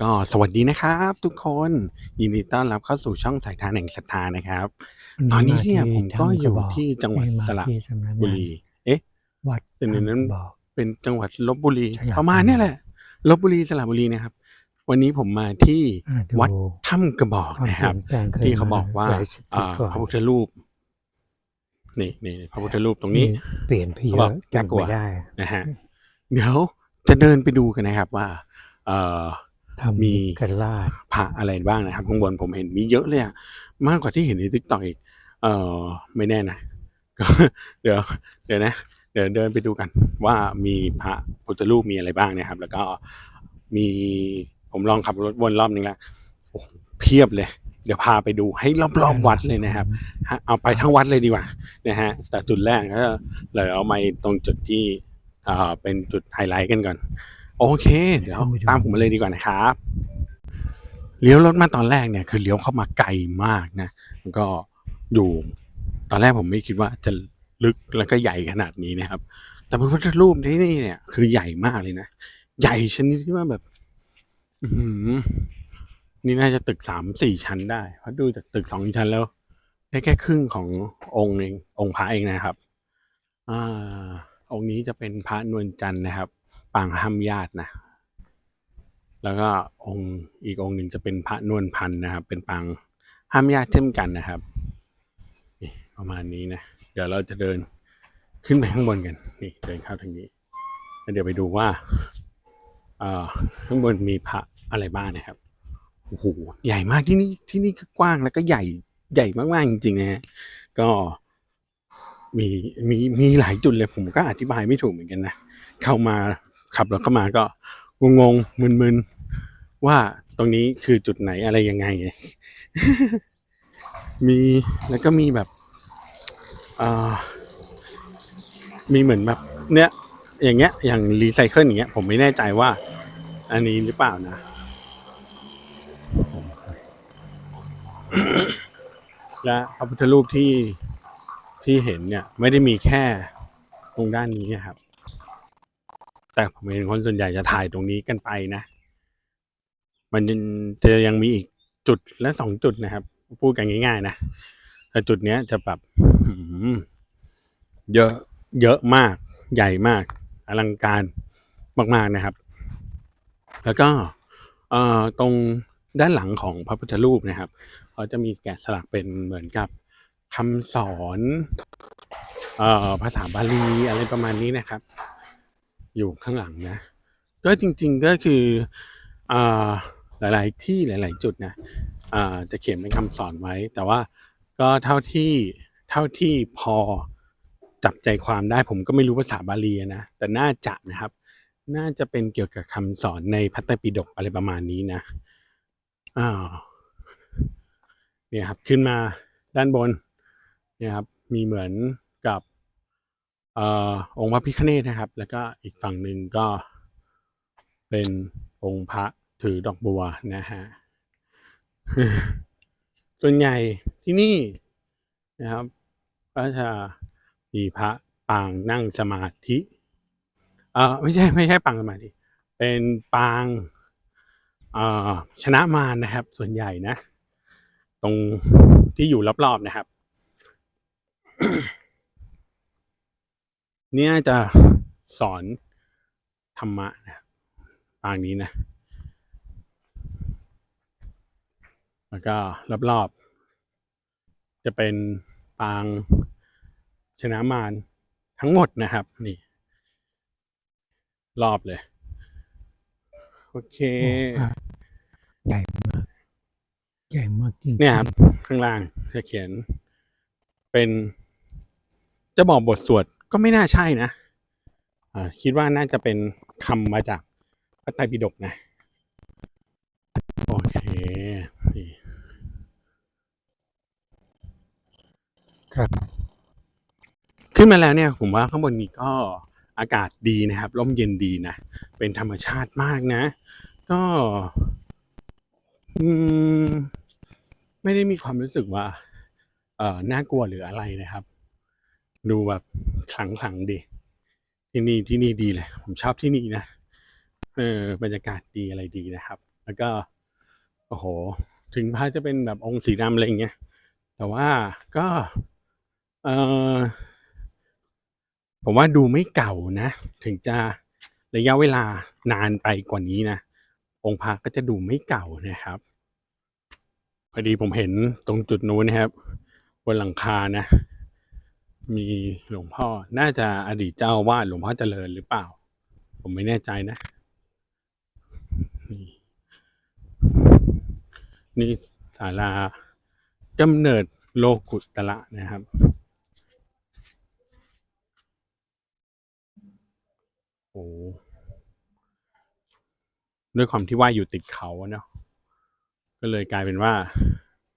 ก็สวัสดีนะครับ ทุกคนยินดีต้อนรับเข้าสู่ช่องสายทานแห่งศรัทธานะครับ ตอนนี้เนี่ยผมก็อยู่ที่จังหวัดสระที่สำนักงานบุรี เอ๊ะวัดแต่ในนั้นบอกเป็นจังหวัดลบบุรีใช่ครับประมาณเนี้ยแหละลบบุรีสระบุรีนะครับ วันนี้ผมมาที่อ่าวัดดูถ้ำกระบอกความนะครับเปลี่ยนแปลงขึ้นที่เขาบอกว่าหลยสิบปีอ่าก่อนพระพุทธรูปนี่นี่พระพุทธรูปตรงนี้ เปลี่ยนไปเยเขาบออะกน่ากลัวจำไม่ได้นะฮะเดี๋ยวจะเดินไปดูกันนะครับว่า เอ่อทำมีกันลาดพระอะไรบ้างนะครับข้างบนผมเห็นมีเยอะเลยอะมากกว่าที่เห็นในทิกตอกอีก เออไม่แน่นะก็เดี๋ยว เดี๋ยวนะ เดี๋ยวเดินไปดูกัน ว่ามีพระพุทธรูปมีอะไรบ้างนะครับ แล้วก็มี ผมลองขับรถวนรอบนึงแล้วโอ้โหเพียบเลย เดี๋ยวพาไปดูให้รอบๆวัดเลยนะครับฮะเอาไปทั้งวัดเลยดีกว่านะฮะ แต่จุดแรกก็เลยเอามาตรงจุดที่เอ่อเป็นจุดไฮไลท์กันก่อน โอเค เดี๋ยวตามผมมาเลยดีกว่านะครับเลี้ยวรถมาตอนแรกเนี่ยคือเลี้ยวเข้ามาไกลมากนะแล้วก็อยู่ตอนแรกผมไม่คิดว่าจะลึกแล้วก็ใหญ่ขนาดนี้นะครับ แต่พระพุทธรูปที่นี่เนี่ย คือใหญ่มากเลยนะ ใหญ่ชนิดที่ว่าแบบ อือหือนี่น่าจะตึกสามสี่ชั้นได้เพราะดูจากตึกสองชั้นแล้ว ได้แค่ครึ่งขององค์เององค์พระเองนะครับ อ่า องค์นี้จะเป็นพระนวลจันทร์นะครับ ปางห้ามญาตินะ แล้วก็องค์อีกองค์หนึ่งจะเป็นพระนวลพันธ์นะครับ เป็นปางห้ามญาติเช่นกันนะครับนี่ประมาณนี้นะ เดี๋ยวเราจะเดินขึ้นไปข้างบนกัน นี่เดินเข้าทางนี้แล้วเดี๋ยวไปดูว่า เอ่อข้างบนมีพระอะไรบ้างนะครับโอ้โหใหญ่มากที่นี่ที่นี่ก็กว้างแล้วก็ใหญ่ใหญ่มากๆจริงๆนะฮะก็มีมีมีหลายจุดเลยผมก็อธิบายไม่ถูกเหมือนกันนะเข้ามาขับรถเข้ามาก็งงๆมึนๆว่าตรงนี้คือจุดไหนอะไรยังไง มีแล้วก็มีแบบอ่อมีเหมือนแบบ เนี้ย อย่างเงี้ย อย่างรีไซเคิลอย่างเงี้ย ผมไม่แน่ใจว่า อันนี้หรือเปล่านะ และพระพุทธรูปที่ที่เห็นเนี่ย ไม่ได้มีแค่ตรงด้านนี้นครับ แต่ผมเห็นคนส่วนใหญ่จะถ่ายตรงนี้กันไปนะ มันจะยังมีอีกจุดและสองจุดนะครับ พูดกันง่ายๆนะแต่จุดเนี้ยจะแบบเยอะเยอะมากใหญ่มาก อลังการมากๆนะครับ แล้วก็ตรงด้านหลังของพระพุทธรูปนะครับเขาจะมีแกะสลักเป็นเหมือนกับคำสอนออภาษาบาลีอะไรประมาณนี้นะครับ อยู่ข้างหลังนะ ก็จริงๆก็คืออหลาย ๆ ที่หลาย ๆ จุดนะจะเขียนเป็นคำสอนไว้ แต่ว่าก็เท่าที่เท่าที่พอ จับใจความได้ผมก็ไม่รู้ภาษาบาลีนะ แต่น่าจะนะครับ น่าจะเป็นเกี่ยวกับคำสอนในพัตตปิฎกอะไรประมาณนี้นะอ้าวเนี่ยครับขึ้นมาด้านบนเนี่ยครับมีเหมือนกับเอ่อองค์พระพิฆเนศนะครับ แล้วก็อีกฝั่งหนึ่งก็เป็นองค์พระถือดอกบัวนะฮะส่วนใหญ่ที่นี่นะครับก็จะ มีพระปางนั่งสมาธิเออไม่ใช่ไม่ใช่ปางสมาธิเป็นปางเอ่อชนะมารนะครับ ส่วนใหญ่นะ ตรงที่อยู่รอบๆนะครับ เนี่ยจะสอนธรรมะนะครับปางนี้นะแล้วก็รอบๆจะเป็นปาง ชนะมารทั้งหมดนะครับ นี่ รอบเลย โอเคอะใหญ่มาก ใหญ่มากจริงๆเนี่ยครับ ข้างล่างจะเขียน เป็นจะบอกบทสวดก็ไม่น่าใช่นะอ่าคิดว่าน่าจะเป็นคำมาจากพระไตรปิฎกนะ โอเคนี่ครับ ขึ้นมาแล้วเนี่ยผมว่าข้างบนนี้ก็อากาศดีนะครับร่มเย็นดีนะ เป็นธรรมชาติมากนะ ก็ไม่ได้มีความรู้สึกว่า เอ่อน่ากลัวหรืออะไรนะครับ ดูแบบขลังขลังๆดีที่นี่ที่นี่ดีเลยผมชอบที่นี่นะเออบรรยากาศดีอะไรดีนะครับ แล้วก็โอ้โห ถึงพระจะเป็นแบบองค์สีดำอะไรเงี้ยแต่ว่าก็ เออ ผมว่าดูไม่เก่านะ ถึงจะระยะเวลานานไปกว่านี้นะ องค์พระก็จะดูไม่เก่านะครับ พอดีผมเห็นตรงจุดนู้นนะครับ บนหลังคานะ มีหลวงพ่อน่าจะอดีตเจ้าวาดหลวงพ่อเจริญหรือเปล่า ผมไม่แน่ใจนะ นี่นี่ศาลากำเนิดโลกุตระนะครับ อ้ด้วยความที่ว่าอยู่ติดเขาเนาะก็เลยกลายเป็นว่า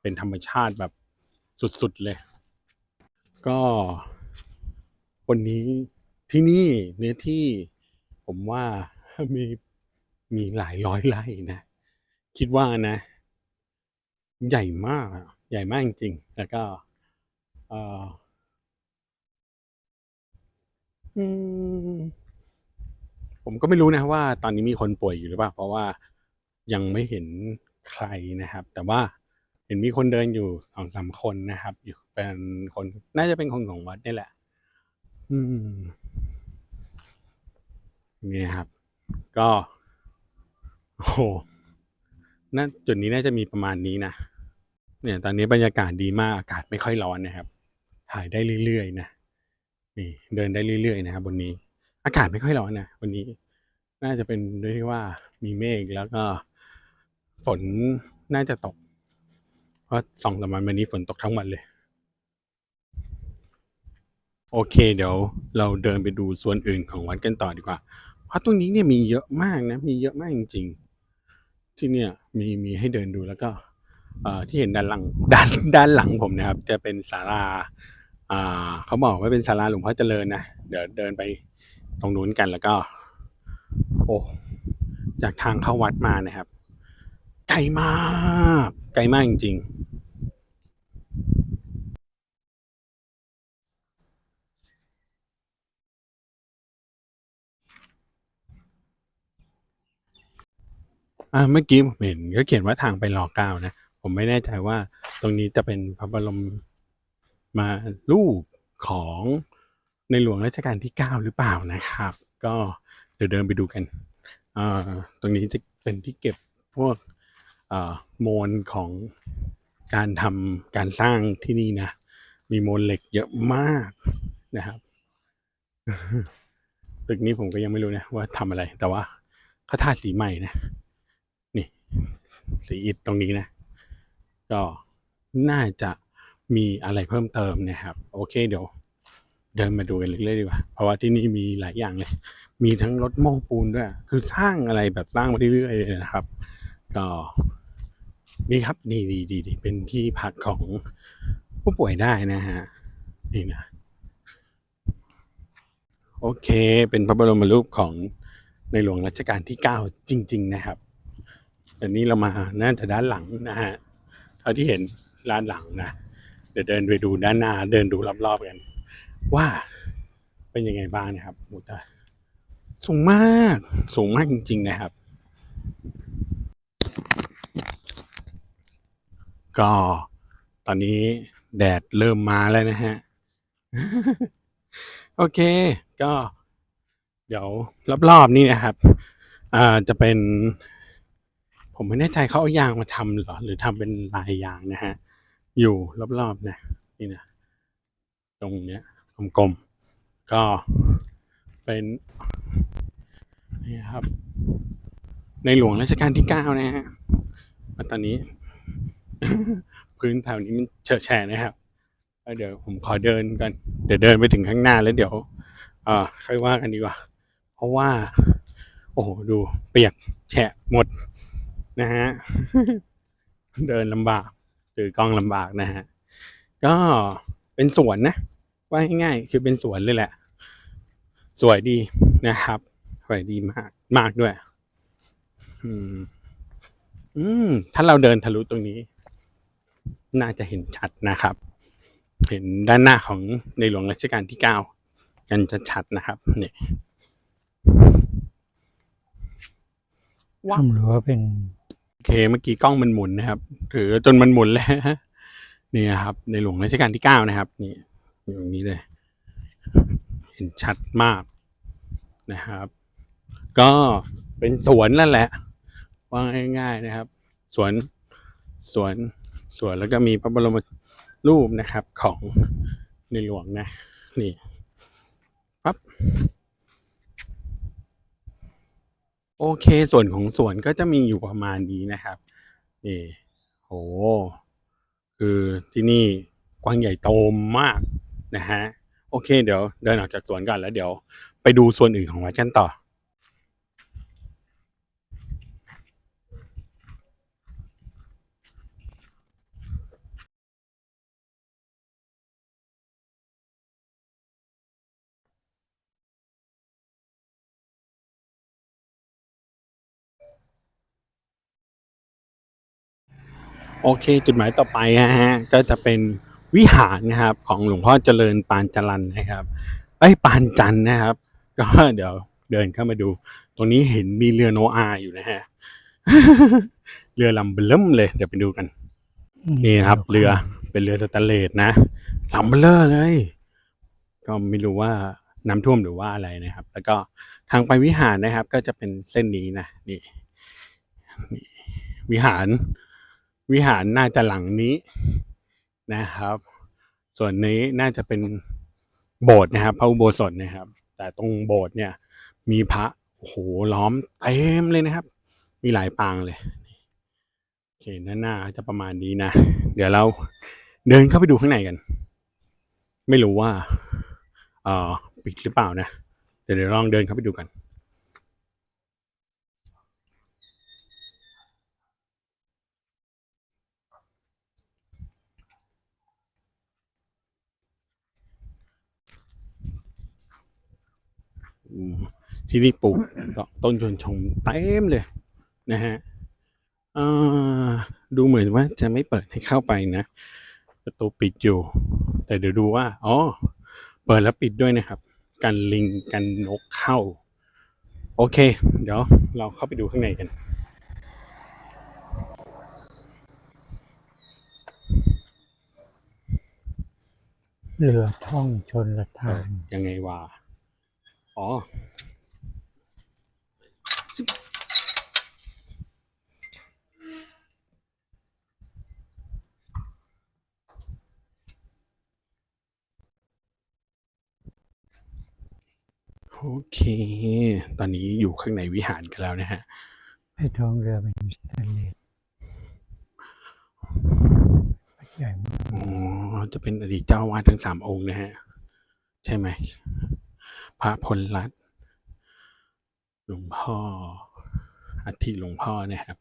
เป็นธรรมชาติแบบสุดๆเลย ก็วันนี้ที่นี่เนื้อที่ผมว่ามีมีหลายร้อยไร่นะ คิดว่านะ ใหญ่มากใหญ่มากจริงๆแล้วก็เอออืม ผมก็ไม่รู้นะว่าตอนนี้มีคนป่วยอยู่หรือเปล่า เพราะว่ายังไม่เห็นใครนะครับ แต่ว่าเห็นมีคนเดินอยู่สองสามคนนะครับ อยู่เป็นคนน่าจะเป็นคนของวัดนี่แหละ อืมนี่นะครับ ก็โอ้โหน่าจุดนี้น่าจะมีประมาณนี้นะเนี่ย ตอนนี้บรรยากาศดีมากอากาศไม่ค่อยร้อนนะครับ ถ่ายได้เรื่อยๆนะนี่เดินได้เรื่อยๆนะครับ บนนี้ อากาศไม่ค่อยร้อนนะวันนี้ น่าจะเป็นด้วยที่ว่ามีเมฆแล้วก็ ฝนน่าจะตก เพราะสองสามวันมานี้ฝนตกทั้งวันเลย โอเค เดี๋ยวเราเดินไปดูส่วนอื่นของวัดกันต่อดีกว่า เพราะตรงนี้เนี่ยมีเยอะมากนะ มีเยอะมากจริง ๆ ที่เนี่ยมีมีให้เดินดูแล้วก็เอ่อที่เห็นด้านหลังด้านด้านหลังผมนะครับ จะเป็นศาลาอ่าเขาบอกว่าเป็นศาลาหลวงพ่อเจริญนะเดี๋ยวเดินไป ตรงนู้นกันแล้วก็ โอ้จากทางเข้าวัดมานะครับไกลมากไกลมากจริงอ่าเมื่อกี้ผมเห็นก็เขียนว่าทางไปรอเก้านะ ผมไม่แน่ใจว่าตรงนี้จะเป็นพระบรมมารูปของ ในหลวงรัชกาลที่เก้าหรือเปล่านะครับ ก็เดี๋ยวเดินไปดูกันตรงนี้จะเป็นที่เก็บพวกโมลของการทำการสร้างที่นี่นะ มีโมลเหล็กเยอะมากนะครับตึกนี้ผมก็ยังไม่รู้นะว่าทำอะไร แต่ว่าเขาทาสีใหม่นะ นี่ สีอิฐตรงนี้นะ ก็น่าจะมีอะไรเพิ่มเติมนะครับ โอเคเดี๋ยว เดินมาดูกันเรื่อยๆดีกว่า เพราะว่าที่นี่มีหลายอย่างเลย มีทั้งรถโม้ปูนด้วย คือสร้างอะไรแบบสร้างมาเรื่อยๆเลยนะครับ ก็นี่ครับดีดีดีดีเป็นที่พักของผู้ป่วยได้นะฮะ นี่นะ โอเค เป็นพระบรมรูปของในหลวงรัชกาลที่เก้าจริง ๆ นะครับอันนี้เรามาน่าจะด้านหลังนะฮะ เท่าที่เห็นด้านหลังนะ เดี๋ยวเดินไปดูด้านหน้า เดินดูรอบๆกัน ว่าเป็นยังไงบ้างนะครับโอ้แต่สูงมาก สูงมากจริง ๆ นะครับ ก็ตอนนี้แดดเริ่มมาแล้วนะฮะ โอเค ก็ เดี๋ยวรอบๆนี่นะครับอ่าจะเป็น ผมไม่แน่ใจเขาเอายางมาทำหรอ หรือทำเป็นลายยางนะฮะ อยู่รอบๆนะนี่นะ ตรงเนี้ย กลมๆ ก็เป็นนี่ครับ ในหลวงรัชกาลที่เก้านะฮะมาตอนนี้ พื้นแถวนี้มันเฉอะแฉะนะครับเดี๋ยวผมขอเดินกัน เดี๋ยวเดินไปถึงข้างหน้าแล้วเดี๋ยวเอ่อค่อยว่ากันดีกว่า เพราะว่า โอ้โหดูเปียกแฉะหมดนะฮะเดินลำบากถือกล้องลำบากนะฮะก็เป็นสวนนะ ว่าง่ายๆคือเป็นสวนเลยแหละ สวยดีนะครับ สวยดีมากมากด้วย อืม อืม ถ้าเราเดินทะลุตรงนี้ น่าจะเห็นชัดนะครับ เห็นด้านหน้าของในหลวงรัชกาลที่เก้ากันชัดๆนะครับ เนี่ยถ้ำรั้วเป็นโอเคเมื่อกี้กล้องมันหมุนนะครับ ถือจนมันหมุนแล้วนี่นะครับ ในหลวงรัชกาลที่เก้านะครับ นี่อยู่ ตรงนี้เลยเห็นชัดมากนะครับ ก็เป็นสวนนั่นแหละ ว่าง่ายๆนะครับ สวนสวนสวนแล้วก็มีพระบรมรูปนะครับของในหลวงนะ นี่ปั๊บโอเค ส่วนของสวนก็จะมีอยู่ประมาณนี้นะครับ นี่โหคือที่นี่กว้างใหญ่โตมาก นะฮะโอเค เดี๋ยวเดินออกจากสวนก่อนแล้วเดี๋ยวไปดูส่วนอื่นของวัดกันต่อโอเค จุดหมายต่อไปนะฮะ ก็จะเป็น วิหารนะครับ ของหลวงพ่อเจริญปานจรันนะครับเอ้ยปานจันทร์นะครับ ก็เดี๋ยวเดินเข้ามาดู ตรงนี้เห็นมีเรือโนอาห์อยู่นะฮะเรือลำเบิ่มเลย เดี๋ยวไปดูกัน นี่ครับ เรือเป็นเรือสแตนเลสนะลำเบลอเลย ก็ไม่รู้ว่าน้ำท่วมหรือว่าอะไรนะครับ แล้วก็ทางไปวิหารนะครับ ก็จะเป็นเส้นนี้นะนี่นี่วิหาร วิหารน่าจะหลังนี้ นะครับ ส่วนนี้น่าจะเป็นโบสถ์นะครับพระอุโบสถนะครับ แต่ตรงโบสถ์เนี่ย มีพระโหล้อมเต็มเลยนะครับ มีหลายปางเลยโอเคหน้าหน้าจะประมาณนี้นะ เดี๋ยวเราเดินเข้าไปดูข้างในกัน ไม่รู้ว่าเอ่อปิดหรือเปล่านะเดี๋ยวเดี๋ยวลองเดินเข้าไปดูกัน อืม ที่นี่ปลูกดอกต้นชวนชมเต็มเลยนะฮะเอ่อดูเหมือนว่าจะไม่เปิดให้เข้าไปนะประตูปิดอยู่ แต่เดี๋ยวดูว่าอ๋อเปิดแล้วปิดด้วยนะครับ กันลิงกันนกเข้า โอเค เดี๋ยวเราเข้าไปดูข้างในกันเรือท่องชนละทานยังไงวะอ๋อ เค ตอนนี้อยู่ข้างในวิหารกันแล้วนะฮะให้ท้องเรือเป็นสแตนเลสใหญ่มากอ๋อจะเป็นอดีตเจ้าอาวาดทั้งสามองค์นะฮะ ใช่ไหม พระพลรัตน์หลวงพ่ออัฐิหลวงพ่อนะครับ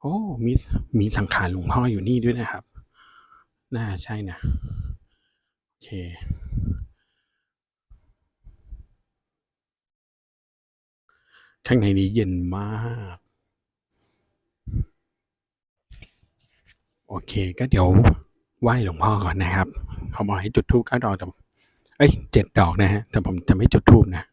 โอ้มีมีสังขารหลวงพ่ออยู่นี่ด้วยนะครับ น่าใช่นะ โอเค ข้างในนี้เย็นมาก โอเค ก็เดี๋ยวไหว้หลวงพ่อก่อนนะครับ เขาบอกให้จุดธูปเก้าดอกแต่เอ้ยเจ็ดดอกนะฮะ แต่ผมจะไม่จุดธูปนะ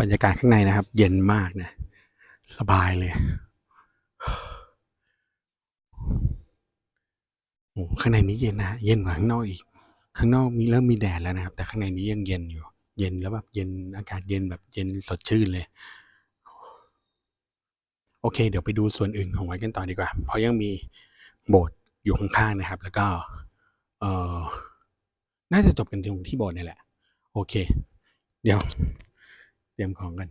บรรยากาศข้างในนะครับ เย็นมากนะสบายเลยโอ้ข้างในนี้เย็นนะเย็นกว่าข้างนอกอีก ข้างนอกมีเริ่มมีแดดแล้วนะครับ แต่ข้างในนี้ยังเย็นอยู่ เย็นแล้วแบบเย็นอากาศเย็นแบบเย็นสดชื่นเลย โอเค เดี๋ยวไปดูส่วนอื่นของวัดกันต่อดีกว่า เพราะยังมีโบสถ์อยู่ข้างๆนะครับ แล้วก็ เออน่าจะจบกันตรงที่โบสถ์นี่แหละ โอเค เดี๋ยว เตรียมของกัน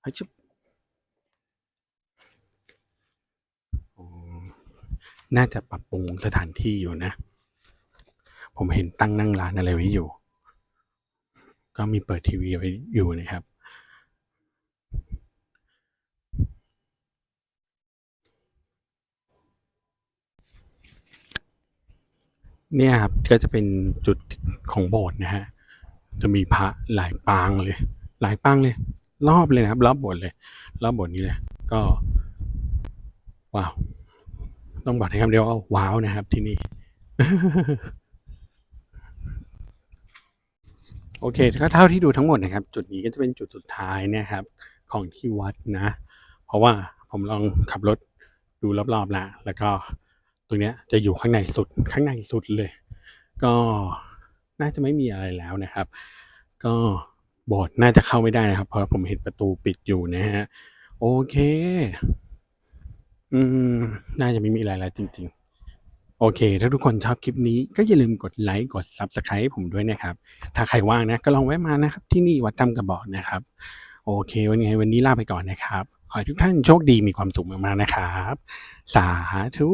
เฮ้ยชุบอ๋อน่าจะปรับปรุงสถานที่อยู่นะ ผมเห็นตั้งนั่งร้านอะไรไว้อยู่ ก็มีเปิดทีวีไว้อยู่นะครับ เนี่ยครับ ก็จะเป็นจุดของโบสถ์นะฮะ จะมีพระหลายปางเลย หลายปางเลย รอบเลยนะครับ รอบบสถ์เลย รอบบสถ์นี้เลย ก็ว้าว ต้องบอกให้คำเดียวว่าว้าวนะครับที่นี่โอเคก็เท่าที่ดูทั้งหมดนะครับ จุดนี้ก็จะเป็นจุดสุดท้ายนะครับ ของที่วัดนะ เพราะว่าผมลองขับรถดูรอบๆแล้วแล้วก็ตรงเนี้ยจะอยู่ข้างในสุดข้างในสุดเลย ก็ น่าจะไม่มีอะไรแล้วนะครับ ก็โบสถ์น่าจะเข้าไม่ได้นะครับ เพราะผมเห็นประตูปิดอยู่นะฮะ โอเค อืม น่าจะไม่มีอะไรแล้วจริง ๆ โอเค ถ้าทุกคนชอบคลิปนี้ก็อย่าลืมกดไลค์กด Subscribe ให้ผมด้วยนะครับ ถ้าใครว่างนะ ก็ลองแวะมานะครับ ที่นี่วัดถ้ำกระบอกนะครับ โอเค วันนี้วันนี้ลาไปก่อนนะครับ ขอให้ทุกท่านโชคดีมีความสุขมากๆนะครับ สาธุ